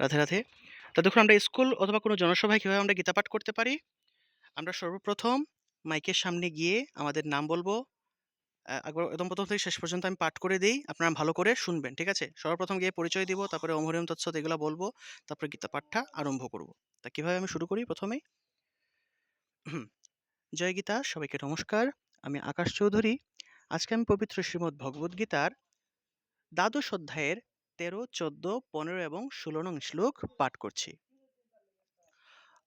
রাধে, রাধে। তা দেখুন আমরা স্কুল অথবা কোনো জনসভায় কীভাবে আমরা গীতা পাঠ করতে পারি? আমরা সর্বপ্রথম মাইকের সামনে গিয়ে আমাদের নাম বলব। একবার একদম ১ম থেকে শেষ পর্যন্ত আমি পাঠ করে দিই আপনারা ভালো করে শুনবেন। ঠিক আছে? সর্বপ্রথম গিয়ে পরিচয় দিব, তারপরে ওম হরিওম তৎসৎ এগুলা বলব। তারপরে গীতা পাঠটা আরম্ভ করব। তা কীভাবে আমি শুরু করি ১ম এই? জয় গীতা, সবাইকে নমস্কার। আমি আকাশ চৌধুরী। আজকে আমি পবিত্র শ্রীমদ্ ভগবদ্গীতার দ্বাদশ অধ্যায়ের ১৩, ১৪, ১৫ এবং ১৬ নং শ্লোক পাঠ করছি।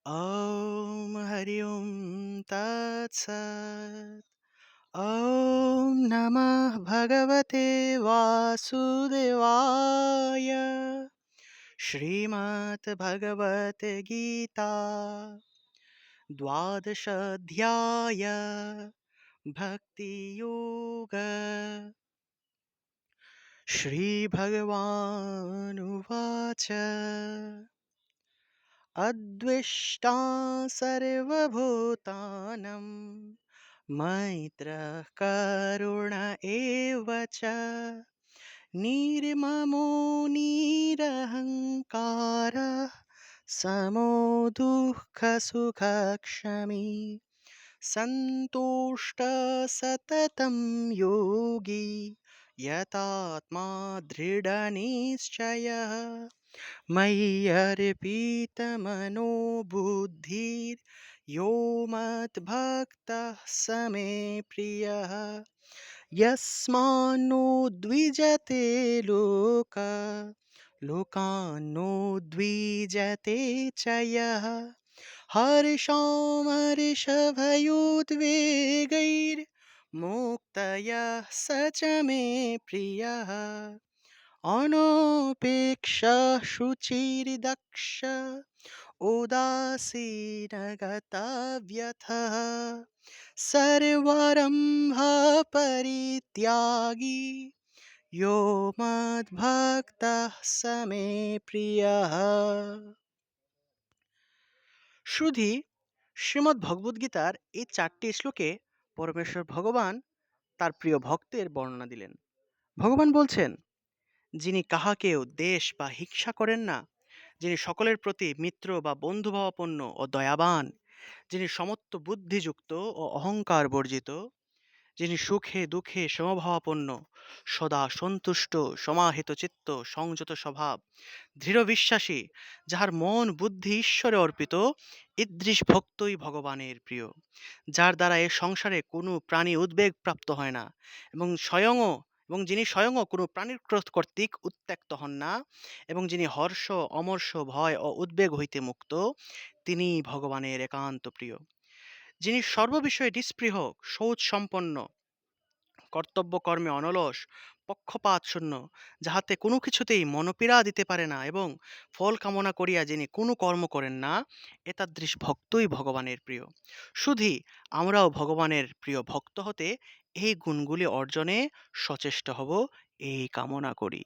ওম হরি ওম তৎসৎ। ওম নমঃ ভগবতে বাসুদেবায়। শ্রীমদ্ ভগবত গীতা দ্বাদশাধ্যায় ভক্তিযোগ श्रीभगवानुवाच अद्वेष्टा सर्वभूतानं मैत्रः करुण एव च निर्ममो निरहङ्कारः समो दुःखसुखक्षमी सन्तुष्टः सततं योगी यतात्मा दृढनिश्चयः मय्यर्पितमनो बुद्धिर्यो मद्भक्तः स मे प्रियः। यस्मान्नो द्विजते लोकः, लोकान्नो द्विजते च यः। हर्षामर्षभयोद्वेगैर्मुक्तयः स च मे प्रियः अनपेक्षः शुचिर्दक्ष उदासीनगतव्यथः सर्वारम्भपरित्यागी यो मद्भक्तः स मे প্রিয়ः শুধু শ্রীমদ্ ভগবদ্গীতার এই চারটি শ্লোকে পরমেশ্বর ভগবান তার প্রিয় ভক্তের বর্ণনা দিলেন। ভগবান বলছেন, যিনি কাহাকেও দেশ বা হিংসা করেন না, যিনি সকলের প্রতি মিত্র বা বন্ধুভাবাপন্ন ও দয়াবান, যিনি সমত্ব বুদ্ধিযুক্ত ও অহংকার বর্জিত যিনি সুখে দুঃখে সমভাবাপন্ন, সদা সন্তুষ্ট, সমাহিত চিত্ত, সংযত স্বভাব, দৃঢ় বিশ্বাসী, যাহার মন বুদ্ধি ঈশ্বরে অর্পিত, ইদৃশ ভক্তই ভগবানের প্রিয়। যার দ্বারা এ সংসারে কোনো প্রাণী উদ্বেগ প্রাপ্ত হয় না এবং স্বয়ংও, এবং যিনি স্বয়ংও কোনো প্রাণীর ক্রোধ কর্তৃক উত্ত্যক্ত হন না এবং যিনি হর্ষ, অমর্ষ, ভয় ও উদ্বেগ হইতে মুক্ত তিনি ভগবানের একান্ত প্রিয়। যিনি সর্ববিষয়ে নিস্পৃহ শৌচ সম্পন্ন কর্তব্য কর্মে অনলস পক্ষপাতশূন্য যাহাতে কোনো কিছুতেই মনপীড়া দিতে পারে না এবং ফল কামনা করিয়া যিনি কোনো কর্ম করেন না এতাদৃশ ভক্তই ভগবানের প্রিয়। শুধু আমরাও ভগবানের প্রিয় ভক্ত হতে এই গুণগুলি অর্জনে সচেষ্ট হব, এই কামনা করি।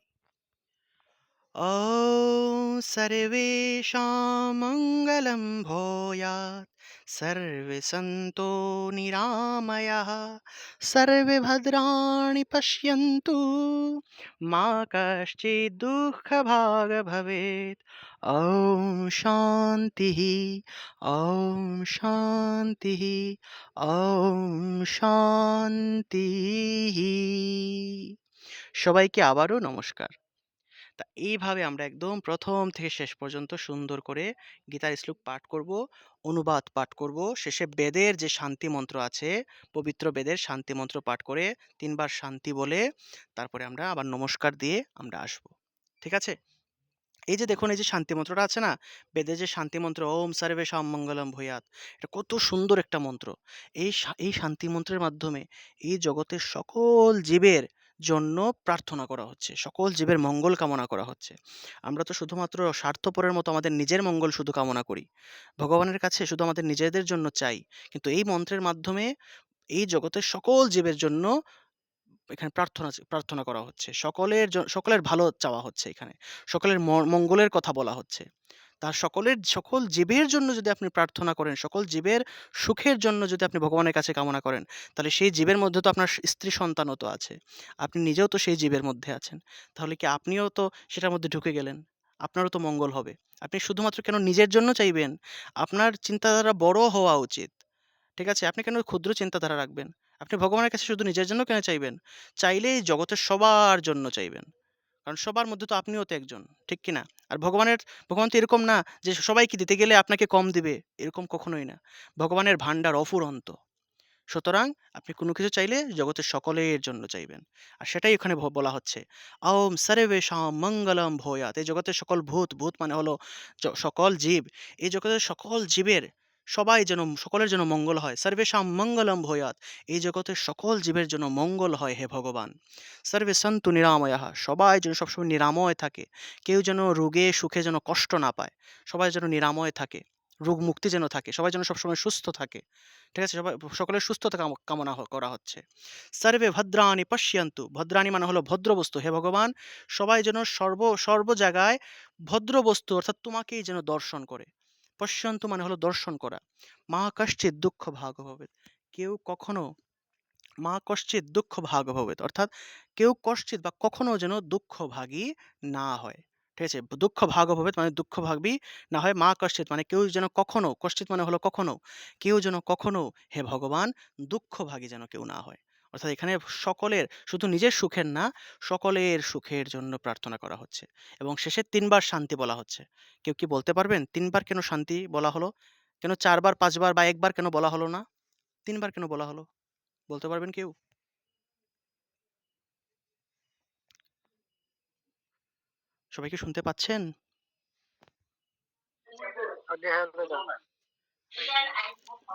ও সর্বেশামঙ্গলম ভয়াত सर्वे सन्तो निरामयाः सर्वे भद्राणि पश्यन्तु मा कश्चित् दुःखभाग् भवेत् ॐ शान्तिः ॐ শান্তিः ॐ শান্তিः সবাইকে আবারও নমস্কার তা এইভাবে আমরা একদম প্রথম থেকে শেষ পর্যন্ত সুন্দর করে গীতার শ্লোক পাঠ করব, অনুবাদ পাঠ করব, শেষে বেদের যে শান্তি মন্ত্র আছে, পবিত্র বেদের শান্তি মন্ত্র পাঠ করে তিনবার শান্তি বলে তারপরে আমরা আবার নমস্কার দিয়ে আমরা আসব। ঠিক আছে? এই যে দেখুন, এই যে শান্তি মন্ত্রটা আছে না বেদের যে শান্তি মন্ত্র, ওম সর্বে মঙ্গলম ভূয়াত, এটা কত সুন্দর একটা মন্ত্র। এই এই শান্তি মন্ত্রের মাধ্যমে এই জগতের সকল জীবের জন্য প্রার্থনা করা হচ্ছে। সকল জীবের মঙ্গল কামনা করা হচ্ছে। আমরা তো শুধুমাত্র স্বার্থপরের মতো আমাদের নিজের মঙ্গল শুধু কামনা করি। ভগবানের কাছে শুধু আমাদের নিজেদের জন্য চাই। কিন্তু এই মন্ত্রের মাধ্যমে এই জগতের সকল জীবের জন্য এখানে প্রার্থনা প্রার্থনা করা হচ্ছে। সকলের সকলের ভালো চাওয়া হচ্ছে এখানে। সকলের মঙ্গলের কথা বলা হচ্ছে। তার সকলের, সকল জীবের জন্য যদি আপনি প্রার্থনা করেন, সকল জীবের সুখের জন্য যদি আপনি ভগবানের কাছে কামনা করেন, তাহলে সেই জীবের মধ্যে তো আপনার স্ত্রী সন্তানও তো আছে। আপনি নিজেও তো সেই জীবের মধ্যে আছেন। তাহলে কি আপনিও তো সেটার মধ্যে ঢুকে গেলেন? আপনারও তো মঙ্গল হবে। আপনি শুধুমাত্র কেন নিজের জন্য চাইবেন? আপনার চিন্তাধারা বড় হওয়া উচিত। ঠিক আছে? আপনি কেন ক্ষুদ্র চিন্তাধারা রাখবেন? আপনি ভগবানের কাছে শুধু নিজের জন্য কেন চাইবেন? চাইলেই জগতের সবার জন্য চাইবেন। কারণ সবার মধ্যে তো আপনিও তো একজন। ঠিক কি না আর ভগবানের, ভগবান তো এরকম না যে সবাইকে দিতে গেলে আপনাকে কম দিবে, এরকম কখনোই না। ভগবানের ভাণ্ডার অফুরন্ত। সুতরাং আপনি কোনো কিছু চাইলে জগতের সকলের জন্য চাইবেন। আর সেটাই এখানে বলা হচ্ছে। ওম সর্বেশাম মঙ্গলম ভয়াত। এই জগতের সকল ভূত ভূত মানে হলো সকল জীব। এই জগতের সকল জীবের সবাই যেন, সকলের জন্য মঙ্গল হয়। সর্বেশাম মঙ্গলম ভূয়াত। এই জগতের সকল জীবের জন্য মঙ্গল হয় হে ভগবান। সর্বে সন্তু নিরাময়া। সবাই যেন সবসময় নিরাময় থাকে। কেউ যেন রোগে, সুখে যেন কষ্ট না পায়। সবাই যেন নিরাময় থাকে। রোগ মুক্তি যেন থাকে। সবাই যেন সবসময় সুস্থ থাকে। ঠিক আছে? সবাই, সকলের সুস্থতা কামনা করা হচ্ছে। সর্বে ভদ্রাণী পশ্যন্তু। ভদ্রাণী মানে হলো ভদ্র বস্তু হে ভগবান, সবাই যেন সর্ব সর্ব জায়গায় ভদ্র বস্তু অর্থাৎ তোমাকেই যেন দর্শন করে। পশ্যন্তু মানে হলো দর্শন করা। মা কশ্চিৎ দুঃখ ভাগ হবে। কেউ কখনো মা কশ্চিৎ দুঃখ ভাগ ভবেত অর্থাৎ কেউ কশ্চিৎ বা কখনো যেন দুঃখ ভাগী না হয়। ঠিক আছে? দুঃখ ভাগ ভবেত মানে দুঃখ ভাগবি না হয়। মা কশ্চিৎ মানে কেউ যেন কখনো কশ্চিৎ মানে হলো কখনো, কেউ যেন কখনো হে ভগবান দুঃখ ভাগী যেন কেউ না হয়। অর্থাৎ এখানে সকলের, শুধু নিজের সুখের না, সকলের সুখের জন্য প্রার্থনা করা হচ্ছে। এবং শেষে তিনবার শান্তি বলা হচ্ছে। কেউ কি বলতে পারবেন? তিনবার কেন শান্তি বলা হলো? কেন চারবার, পাঁচবার বা একবার কেন বলা হলো না? তিনবার কেন বলা হলো? বলতে পারবেন কেউ? সবাই কি শুনতে পাচ্ছেন?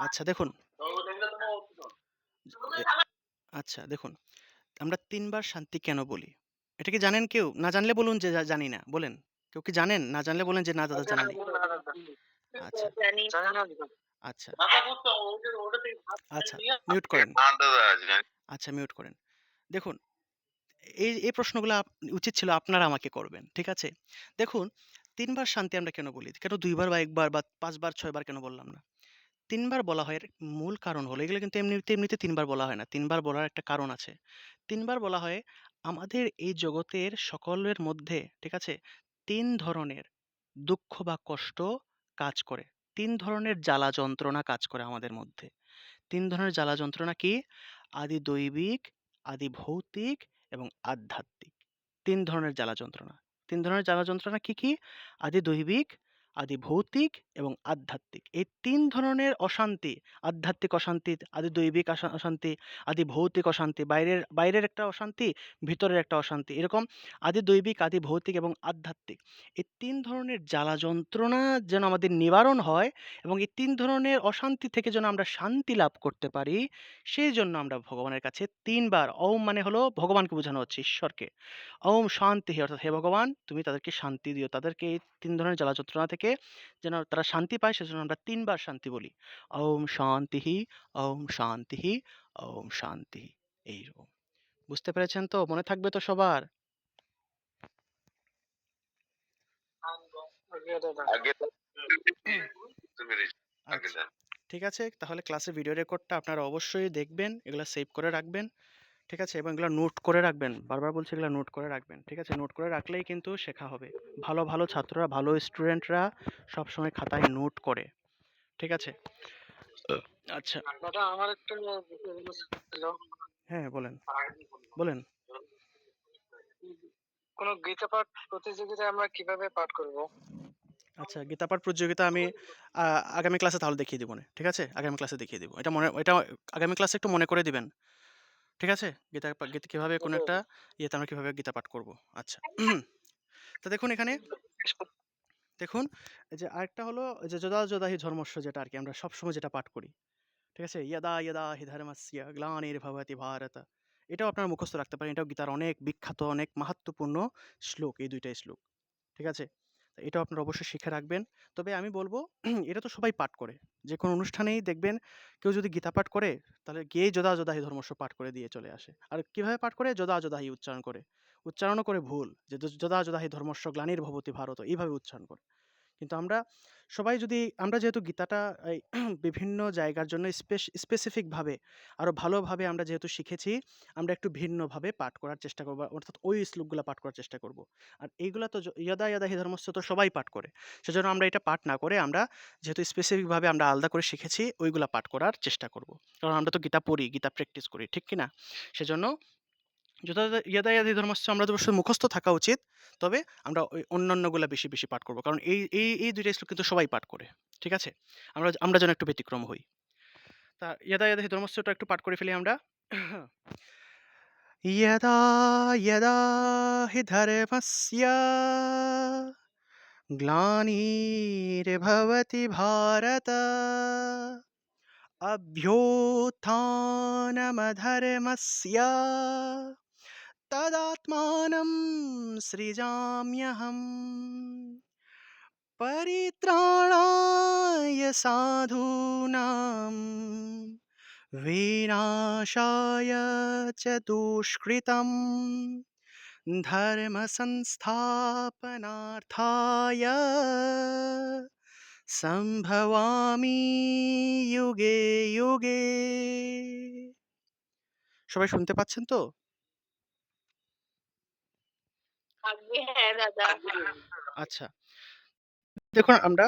আচ্ছা দেখুন। আচ্ছা দেখুন, আমরা তিনবার শান্তি কেন বলি? এটা কি জানেন কেউ? না জানলে বলুন যে, জানি না। বলেন। কেউ কি জানেন? না জানলে বলেন যে, না দাদা, জানি আচ্ছা। আচ্ছা। আচ্ছা মিউট করেন। আচ্ছা মিউট করেন। দেখুন, এই এই প্রশ্নগুলো উচিত ছিল আপনারা আমাকে করবেন, ঠিক আছে? দেখুন, তিনবার শান্তি আমরা কেন বলি? কেন দুইবার বা একবার বা পাঁচবার, ছয়বার কেন বললাম না? তিনবার বলা হয়, এর মূল কারণ হলো, এগুলো কিন্তু এমনিতে এমনিতে তিনবার বলা হয় না, তিনবার বলার একটা কারণ আছে। তিনবার বলা হয়, আমাদের এই জগতের সকলের মধ্যে, ঠিক আছে? তিন ধরনের দুঃখ বা কষ্ট কাজ করে। তিন ধরনের জ্বালা যন্ত্রণা কাজ করে আমাদের মধ্যে। তিন ধরনের জ্বালা যন্ত্রণা কি? আদি দৈবিক, আদি ভৌতিক এবং আধ্যাত্মিক। তিন ধরনের জ্বালা যন্ত্রণা। তিন ধরনের জ্বালা যন্ত্রণা কি কি? আদি দৈবিক আদি ভৌতিক এবং আধ্যাত্মিক। এই তিন ধরনের অশান্তি, আধ্যাত্মিক অশান্তি আদি দৈবিক অশান্তি আদি ভৌতিক অশান্তি, বাইরের বাইরের একটা অশান্তি, ভিতরের একটা অশান্তি, এরকম আদি দৈবিক আদি ভৌতিক এবং আধ্যাত্মিক। এই তিন ধরনের জ্বালা যন্ত্রণা যেন আমাদের নিবারণ হয় এবং এই তিন ধরনের অশান্তি থেকে যেন আমরা শান্তি লাভ করতে পারি, সেই জন্য আমরা ভগবানের কাছে তিনবার ওম মানে হলো ভগবানকে বোঝানো হচ্ছে, ঈশ্বরকে। ওম শান্তি হে, অর্থাৎ হে ভগবান, তুমি তাদেরকে শান্তি দিও। তাদেরকে এই তিন ধরনের জ্বালা যন্ত্রণা থেকে যেন তারা শান্তি পায় সেজন্য আমরা তিনবার শান্তি বলি। ওম শান্তি ওম শান্তি ওম শান্তি এইরকম। বুঝতে পেরেছেন তো? মনে থাকবে তো সবার? আচ্ছা। ঠিক আছে তাহলে ক্লাসে ভিডিও রেকর্ডটা আপনারা অবশ্যই দেখবেন এগুলো সেভ করে রাখবেন। ঠিক আছে? এবং এগুলো নোট করে রাখবেন। বারবার বলছি এগুলো নোট করে রাখবেন ঠিক আছে? নোট করে রাখলেই কিন্তু শেখা হবে। ভালো ভালো ছাত্ররা ভালো স্টুডেন্টরা সবসময় খাতায় নোট করে ঠিক আছে? আচ্ছা। দাদা আমার একটা হ্যাঁ বলেন। বলেন। কোন গীতা পাঠ প্রতিযোগিতায় আমরা কীভাবে পাঠ করব? আচ্ছা গীতা পাঠ প্রতিযোগিতা আমি আগামী ক্লাসে তাহলে দেখিয়ে দিব না ঠিক আছে? আগামী ক্লাসে দেখিয়ে দিব। এটা মনে এটা আগামী ক্লাসে একটু মনে করে দিবেন। ঠিক আছে? গীতা পা- গীতা কীভাবে কোনো একটা ইয়েতে আমরা কীভাবে গীতা পাঠ করব? আচ্ছা। তো দেখুন এখানে দেখুন এই যে আরেকটা হলো এই যে যদা যদা হি ধর্মস্য যেটা আর কি আমরা সবসময় যেটা পাঠ করি। ঠিক আছে? ইয়দা ইয়দা হি ধর্মস্য গ্লানির ভবতি ভারত। এটাও আপনারা মুখস্থ রাখতে পারেন। এটাও গীতার অনেক বিখ্যাত অনেক মাহাত্মপূর্ণ শ্লোক এই দুইটাই শ্লোক। ঠিক আছে? এটাও আপনারা অবশ্যই শিখে রাখবেন। তবে আমি বলব, এটা তো সবাই পাঠ করে। যে কোনো অনুষ্ঠানেই দেখবেন কেউ যদি গীতা পাঠ করে, তাহলে গিয়েই যদা হি ধর্মস্য পাঠ করে দিয়ে চলে আসে। আর কীভাবে পাঠ করে? যদা হি উচ্চারণ করে। উচ্চারণও করে ভুল। যে যদা যদা হি ধর্মস্য গ্লানির ভবতি ভারত, এইভাবে উচ্চারণ করে। কিন্তু আমরা সবাই যদি আমরা যেহেতু গীতাটা বিভিন্ন জায়গার জন্য স্পেস স্পেসিফিকভাবে আরও ভালোভাবে আমরা যেহেতু শিখেছি, আমরা একটু ভিন্নভাবে পাঠ করার চেষ্টা করব। অর্থাৎ ওই শ্লোকগুলা পাঠ করার চেষ্টা করব। আর এইগুলা তো "ইয়দা ইয়দা হি ধর্মস্থ তো সবাই পাঠ করে। সেজন্য আমরা এটা পাঠ না করে আমরা যেহেতু স্পেসিফিকভাবে আমরা আলাদা করে শিখেছি, ওইগুলা পাঠ করার চেষ্টা করব। কারণ আমরা তো গীতা পড়ি, গীতা প্র্যাকটিস করি। ঠিক কি না? সেজন্য যথা যথা "ইয়দা ইয়দা হি ধর্মস্য" আমরা তো অবশ্যই মুখস্থ থাকা উচিত। তবে আমরা ওই অন্যান্যগুলা বেশি, বেশি পাঠ করব। কারণ এই এই এই ২ টা শ্লোক কিন্তু সবাই পাঠ করে। ঠিক আছে? আমরা আমরা যেন একটু ব্যতিক্রম হই। তা "ইয়দা ইয়দা হি ধর্মস্য"টা একটু পাঠ করে ফেলি আমরা। यदा यदा हि धर्मस्य ग्लानिर्भवति भारत अभ्युत्थानमधर्मस्य तदात्मानं सृजाम्यहम् परित्राणाय साधूनां विनाशाय च दुष्कृतम् धर्मसंस्थापनार्थाय সম্ভবামি যুগে, যুগে। সবাই শুনতে পাচ্ছেন তো? আচ্ছা। দেখুন আমরা